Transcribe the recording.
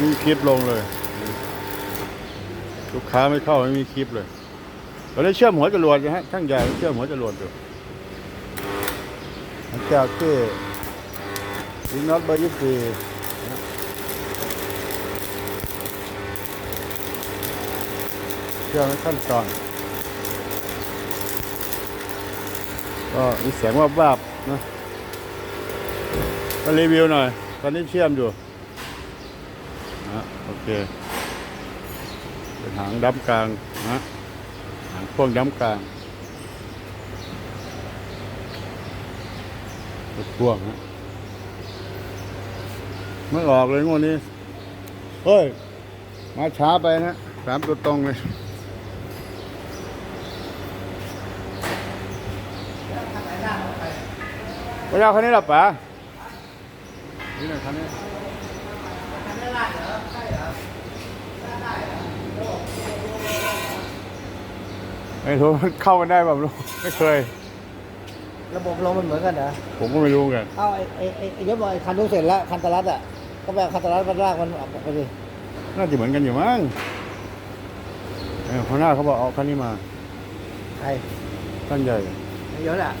มีคลิปลงเลย ลูกค้าไม่เข้าไม่มีคลิปเลยเราได้เชื่อมหัวจรวดนะฮะช่างใหญ่เชื่อมหัวจรวดอยู่หลังจากที่ลิงน็อตเบอร์ยี่สี่นะฮะเชื่อมขั้นตอนก็มีเสียงว่าบาบนะมารีวิวหน่อย ตอนนี้เชื่อมอยู่ นะโอเค เป็นหางดับกลางนะหางพ่วงดับกลางรถพ่วงนะไม่ออกเลยงวดนี้ เฮ้ย มาช้าไปนะสามตัวตรงเลยไปเอาคันนี้หรอป๋านี่หน่อยคันนี้ ไม่รู้เข้ากันได้แบบรู้ไม่เคย ระบบลมมันเหมือนกันเหรอ ผมก็ไม่รู้เหมือนกันเอาไอ้ไอ้ไอ้ไอ้ยศบอกไอ้คันนู้นเสร็จแล้วคันตะลัดอะ ก็ไปเอาคันตะลัดมาลากมันออกไปดิน่าจะเหมือนกันอยู่มั้งเออหัวหน้าเขาบอกเอาคันนี้มาใครท่านใหญ่ ไอ้ยศอะ